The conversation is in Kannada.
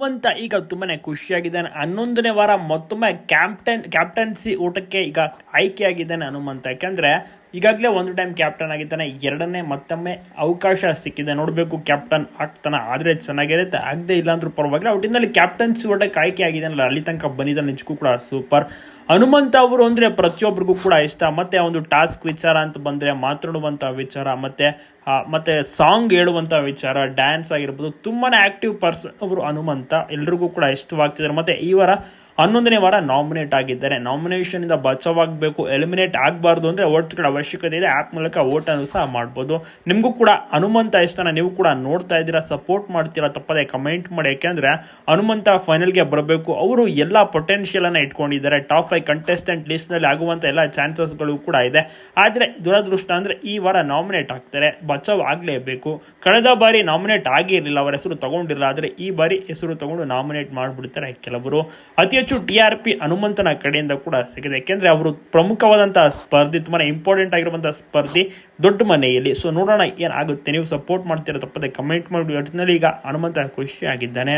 ಅಂತ ಈಗ ತುಂಬಾನೇ ಖುಷಿಯಾಗಿದ್ದಾನೆ ಹನ್ನೊಂದನೇ ವಾರ ಮತ್ತೊಮ್ಮೆ ಕ್ಯಾಪ್ಟನ್ ಕ್ಯಾಪ್ಟನ್ಸಿ ಊಟಕ್ಕೆ ಈಗ ಆಯ್ಕೆಯಾಗಿದ್ದಾನೆ ಹನುಮಂತ. ಯಾಕಂದ್ರೆ ಈಗಾಗಲೇ ಒಂದು ಟೈಮ್ ಕ್ಯಾಪ್ಟನ್ ಆಗಿದ್ದಾನೆ, ಎರಡನೇ ಮತ್ತೊಮ್ಮೆ ಅವಕಾಶ ಸಿಕ್ಕಿದೆ. ನೋಡಬೇಕು ಕ್ಯಾಪ್ಟನ್ ಆಗ್ತಾನ? ಆದರೆ ಚೆನ್ನಾಗಿರುತ್ತೆ. ಆಗದೆ ಇಲ್ಲ ಅಂದ್ರೂ ಪರವಾಗಿಲ್ಲ. ಒಟ್ಟಿನಲ್ಲಿ ಕ್ಯಾಪ್ಟನ್ಸಿ ಊಟಕ್ಕೆ ಆಯ್ಕೆ ಆಗಿದ್ದಾನಲ್ಲ ಅಲ್ಲಿ ತನಕ ಬಂದಿದ್ದಾನೆ ನಿಜಕ್ಕೂ ಕೂಡ ಸೂಪರ್ ಹನುಮಂತ ಅವರು ಅಂದ್ರೆ ಪ್ರತಿಯೊಬ್ಬರಿಗೂ ಕೂಡ ಇಷ್ಟ. ಮತ್ತೆ ಒಂದು ಟಾಸ್ಕ್ ವಿಚಾರ ಅಂತ ಬಂದ್ರೆ ಮಾತಾಡುವಂಥ ವಿಚಾರ. ಮತ್ತೆ ಮತ್ತೆ ಸಾಂಗ್ ಹೇಳುವಂಥ ವಿಚಾರ ಡ್ಯಾನ್ಸ್ ಆಗಿರ್ಬೋದು, ತುಂಬಾನೇ ಆಕ್ಟಿವ್ ಪರ್ಸನ್ ಅವರು ಹನುಮಂತ. ಎಲ್ರಿಗೂ ಕೂಡ ಇಷ್ಟವಾಗ್ತಿದ್ದಾರೆ. ಮತ್ತೆ ಈ ವಾರ ಹನ್ನೊಂದನೇ ವಾರ ನಾಮಿನೇಟ್ ಆಗಿದ್ದಾರೆ. ನಾಮಿನೇಷನ್ ಇಂದ ಬಚಾವಾಗಬೇಕು ಎಲಿಮಿನೇಟ್ ಆಗಬಾರ್ದು ಅಂದ್ರೆ ಓಟ್ಗಳ ಅವಶ್ಯಕತೆ ಇದೆ. ಆಪ್ ಮೂಲಕ ಓಟ್ ಅನ್ನು ಸಹ ಮಾಡ್ಬೋದು. ನಿಮಗೂ ಕೂಡ ಹನುಮಂತ ಇಷ್ಟನ ನೀವು ಕೂಡ ನೋಡ್ತಾ ಇದ್ದೀರಾ ಸಪೋರ್ಟ್ ಮಾಡ್ತೀರಾ ತಪ್ಪದೆ ಕಮೆಂಟ್ ಮಾಡಿ. ಯಾಕೆಂದ್ರೆ ಹನುಮಂತ ಫೈನಲ್ಗೆ ಬರಬೇಕು. ಅವರು ಎಲ್ಲ ಪೊಟೆನ್ಷಿಯಲ್ ಅನ್ನ ಇಟ್ಕೊಂಡಿದ್ದಾರೆ. ಟಾಪ್ ಫೈವ್ ಕಂಟೆಸ್ಟೆಂಟ್ ಲಿಸ್ಟ್ನಲ್ಲಿ ಆಗುವಂತ ಎಲ್ಲ ಚಾನ್ಸಸ್ಗಳು ಕೂಡ ಇದೆ. ಆದ್ರೆ ದುರದೃಷ್ಟ ಅಂದ್ರೆ ಈ ವಾರ ನಾಮಿನೇಟ್ ಆಗ್ತಾರೆ. ಬಚಾವ್ ಆಗ್ಲೇಬೇಕು. ಕಳೆದ ಬಾರಿ ನಾಮಿನೇಟ್ ಆಗಿರಲಿಲ್ಲ, ಅವರ ಹೆಸರು ತಗೊಂಡಿರಲ್ಲ ಆದ್ರೆ ಈ ಬಾರಿ ಹೆಸರು ತಗೊಂಡು ನಾಮಿನೇಟ್ ಮಾಡ್ಬಿಡ್ತಾರೆ ಕೆಲವರು. ಅತಿ ಹೆಚ್ಚು ಟಿ ಆರ್ ಪಿ ಹನುಮಂತನ ಕಡೆಯಿಂದ ಕೂಡ ಸಿಗಿದೆ. ಯಾಕೆಂದ್ರೆ ಅವರು ಪ್ರಮುಖವಾದಂತಹ ಸ್ಪರ್ಧಿ ತುಂಬಾ ಇಂಪಾರ್ಟೆಂಟ್ ಆಗಿರುವಂತಹ ಸ್ಪರ್ಧಿ ದೊಡ್ಡ ಮನೆಯಲ್ಲಿ. ಸೊ ನೋಡೋಣ ಏನಾಗುತ್ತೆ. ನೀವು ಸಪೋರ್ಟ್ ಮಾಡ್ತೀರಾ ತಪ್ಪದೆ ಕಮೆಂಟ್ ಮಾಡಿ. ಈಗ ಹನುಮಂತ ಖುಷಿ ಆಗಿದ್ದಾನೆ